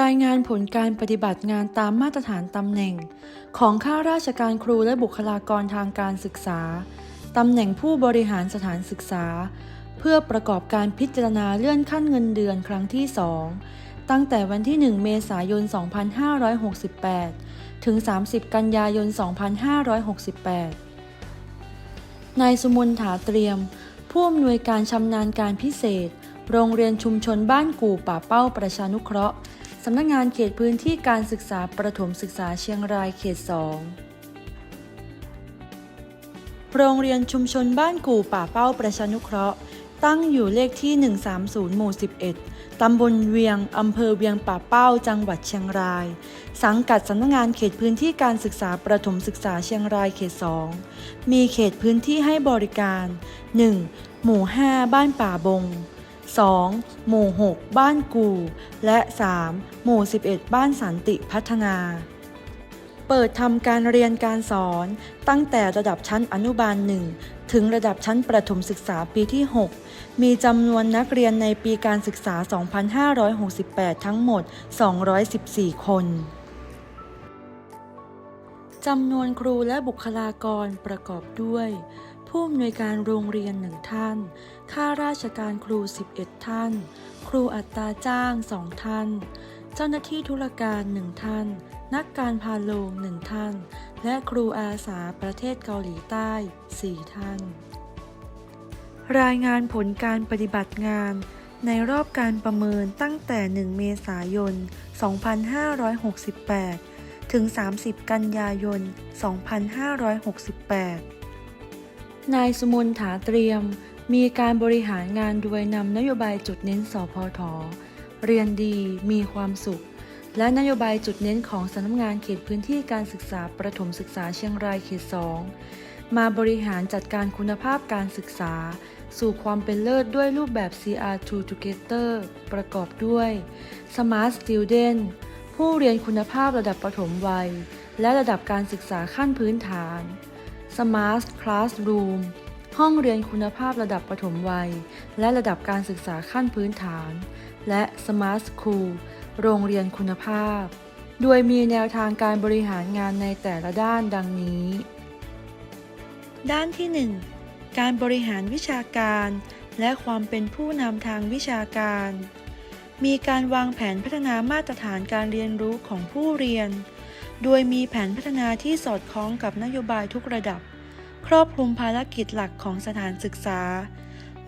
รายงานผลการปฏิบัติงานตามมาตรฐานตำแหน่ง ของข้าราชการครูและบุคลากรทางการศึกษา ตำแหน่งผู้บริหารสถานศึกษา เพื่อประกอบการพิจารณาเลื่อนขั้นเงินเดือนครั้งที่ 2 ตั้งแต่วันที่ 1 เมษายน 2568 ถึง 30 กันยายน 2568 นายสุมนถาเตรียม ผู้อำนวยการชำนาญการพิเศษ โรงเรียนชุมชนบ้านกู่ป่าเป้าประชานุเคราะห์ สำนักงานเขตพื้นที่การศึกษาประถมศึกษาเชียงรายเขต 2 โรงเรียนชุมชนบ้านกู่ป่าเป้าประชานุเคราะห์ ตั้งอยู่เลขที่ 130 หมู่ 11 ตำบลเวียง อำเภอเวียงป่าเป้า จังหวัดเชียงราย สังกัดสำนักงานเขตพื้นที่การศึกษาประถมศึกษาเชียงรายเขต 2 มีเขตพื้นที่ให้บริการ 1. หมู่ 5 บ้านป่าบง 2. หมู่ 6 บ้านกู และ 3. หมู่ 11 บ้านสันติพัฒนา เปิดทำการเรียนการสอน ตั้งแต่ระดับชั้นอนุบาล 1 ถึงระดับชั้นประถมศึกษาปีที่ 6 มีจำนวนนักเรียนในปีการศึกษา 2568 ทั้งหมด 214 คนจำนวนครูและบุคลากรประกอบด้วย ผู้อำนวยการโรงเรียนหนึ่งท่าน ข้าราชการครู 11 ท่าน ครูอัตราจ้าง2ท่าน เจ้าหน้าที่ธุรการหนึ่งท่าน นักการพาโรงหนึ่งท่าน และครูอาสาประเทศเกาหลีใต้ 4 ท่าน รายงานผลการปฏิบัติงานในรอบการประเมินตั้งแต่ 1 เมษายน 2568 ถึง 30 กันยายน 2568 นายสุมนถาเตรียม มีการบริหารงานโดยนำนโยบายจุดเน้นสพทเรียนดีมีความสุข และนโยบายจุดเน้นของสำนักงานเขตพื้นที่การศึกษาประถมศึกษาเชียงรายเขต 2 มาบริหารจัดการคุณภาพการศึกษา สู่ความเป็นเลิศด้วยรูปแบบ CR2 Together ประกอบด้วย Smart Student ผู้เรียนคุณภาพระดับประถมวัย และระดับการศึกษาขั้นพื้นฐาน Smart Classroom ห้องเรียนคุณภาพระดับประถมวัย และระดับการศึกษาขั้นพื้นฐาน และ Smart School โรงเรียนคุณภาพ โดยมีแนวทางการบริหารงานในแต่ละด้านดังนี้ ด้านที่ 1 การบริหารวิชาการ และความเป็นผู้นำทางวิชาการ มีการวางแผนพัฒนามาตรฐานการเรียนรู้ของผู้เรียน โดยมีแผนพัฒนาที่สอดคล้องกับนโยบายทุกระดับ ครอบคลุมภารกิจหลักของสถานศึกษา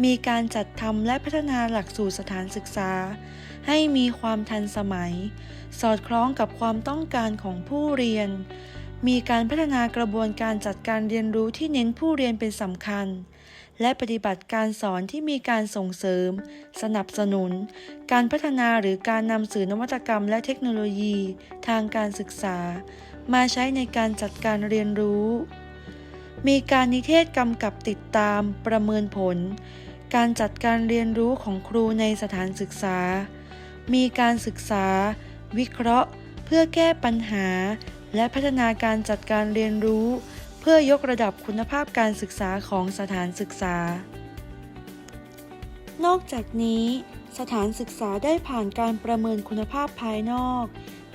มีการจัดทำและพัฒนาหลักสูตรสถานศึกษา ให้มีความทันสมัย สอดคล้องกับความต้องการของผู้เรียน มีการพัฒนากระบวนการจัดการเรียนรู้ที่เน้นผู้เรียนเป็นสำคัญ และปฏิบัติการสอนที่มีการส่งเสริม สนับสนุน การพัฒนาหรือการนำสื่อนวัตกรรมและเทคโนโลยี ทางการศึกษา มาใช้ในการจัดการเรียนรู้ มีการนิเทศกำกับติดตาม ประเมินผล การจัดการเรียนรู้ของครูในสถานศึกษา มีการศึกษา วิเคราะห์ เพื่อแก้ปัญหา และพัฒนาการจัดการเรียนรู้ พื่อยกระดับคุณภาพการศึกษาของสถานศึกษา นอกจากนี้ สถานศึกษาได้ผ่านการประเมินคุณภาพภายนอก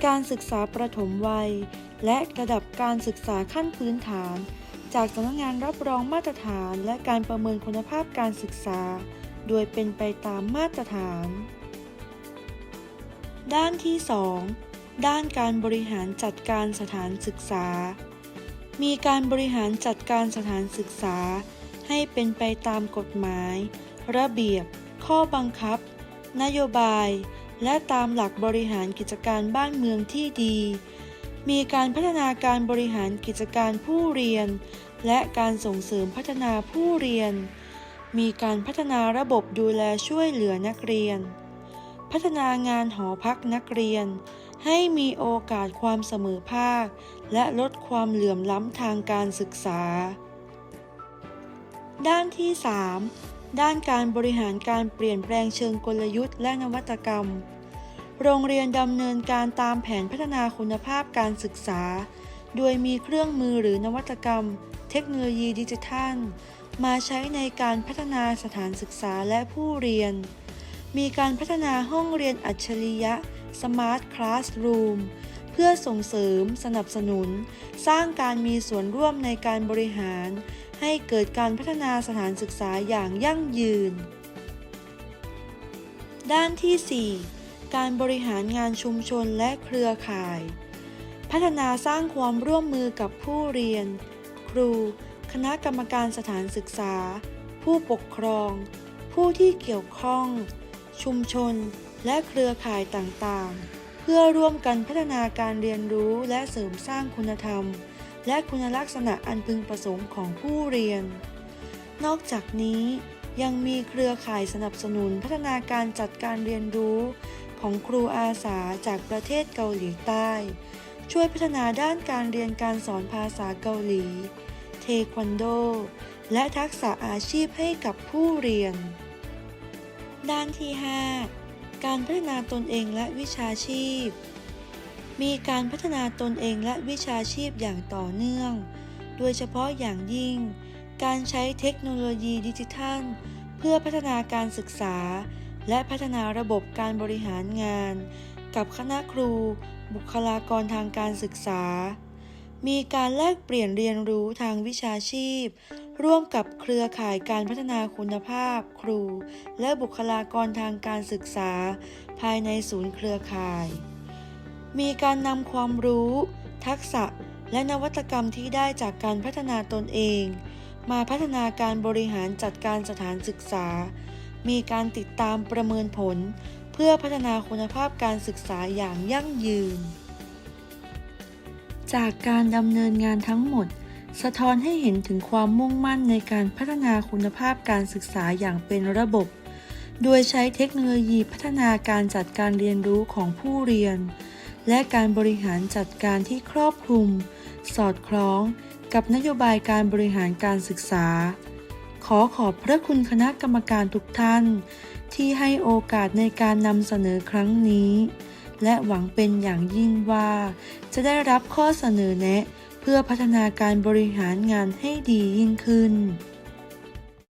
การศึกษาประถมวัย และระดับการศึกษาขั้นพื้นฐาน จากสำนักงานรับรองมาตรฐาน และการประเมินคุณภาพการศึกษา โดยเป็นไปตามมาตรฐาน ด้านที่ 2 ด้านการบริหารจัดการสถานศึกษา มีการบริหารจัดการสถานศึกษา ให้เป็นไปตามกฎหมาย ระเบียบ ข้อบังคับ นโยบาย และตามหลักบริหารกิจการบ้านเมืองที่ดี มีการพัฒนาการบริหารกิจการผู้เรียน และการส่งเสริมพัฒนาผู้เรียน มีการพัฒนาระบบดูแลช่วยเหลือนักเรียน พัฒนางานหอพักนักเรียน ให้มีโอกาสความเสมอภาค และลดความเหลื่อมล้ำทางการศึกษา ด้านที่ 3 ด้านการบริหารการเปลี่ยนแปลงเชิงกลยุทธ์และนวัตกรรม โรงเรียนดำเนินการตามแผนพัฒนาคุณภาพการศึกษา โดยมีเครื่องมือหรือนวัตกรรม เทคโนโลยีดิจิทัล มาใช้ในการพัฒนาสถานศึกษาและผู้เรียน มีการพัฒนาห้องเรียนอัจฉริยะ Smart Classroom เพื่อส่งเสริมสนับสนุน สร้างการมีส่วนร่วมในการบริหาร ให้เกิดการพัฒนาสถานศึกษาอย่างยั่งยืน ด้านที่ 4 การบริหารงานชุมชนและเครือข่าย พัฒนาสร้างความร่วมมือกับผู้เรียน ครู คณะกรรมการสถานศึกษา ผู้ปกครอง ผู้ที่เกี่ยวข้อง ชุมชน และเครือข่ายต่างๆ เพื่อร่วมกันพัฒนาการเรียนรู้และเสริมสร้างคุณธรรม และคุณลักษณะอันพึงประสงค์ของผู้เรียน นอกจากนี้ยังมีเครือข่ายสนับสนุนพัฒนาการจัดการเรียนรู้ ของครูอาสาจากประเทศเกาหลีใต้ ช่วยพัฒนาด้านการเรียนการสอนภาษาเกาหลี เทควันโด และทักษะอาชีพให้กับผู้เรียน ด้านที่ 5 การพัฒนาตนเองและวิชาชีพ มีการพัฒนาตนเองและวิชาชีพอย่างต่อเนื่อง โดยเฉพาะอย่างยิ่ง การใช้เทคโนโลยีดิจิทัล เพื่อพัฒนาการศึกษา และพัฒนาระบบการบริหารงาน กับคณะครู บุคลากรทางการศึกษา มีการแลกเปลี่ยนเรียนรู้ทางวิชาชีพ ร่วมกับเครือข่ายการพัฒนาคุณภาพ ครู และบุคลากรทางการศึกษา ภายในศูนย์เครือข่าย มีการนำความรู้ ทักษะ และนวัตกรรมที่ได้จากการพัฒนาตนเอง มาพัฒนาการบริหารจัดการสถานศึกษา มีการติดตามประเมินผล เพื่อพัฒนาคุณภาพการศึกษาอย่างยั่งยืน จากการดำเนินงานทั้งหมด สะท้อนให้เห็นถึงความมุ่งมั่นในการพัฒนาคุณภาพการศึกษาอย่างเป็นระบบ โดยใช้เทคโนโลยีพัฒนาการจัดการเรียนรู้ของผู้เรียน และการบริหารจัดการที่ครอบคลุม สอดคล้อง กับนโยบายการบริหารการศึกษา ขอขอบพระคุณคณะกรรมการทุกท่าน ที่ให้โอกาสในการนำเสนอครั้งนี้ และหวังเป็นอย่างยิ่งว่า จะได้รับข้อเสนอแนะ เพื่อพัฒนาการบริหารงานให้ดียิ่งขึ้น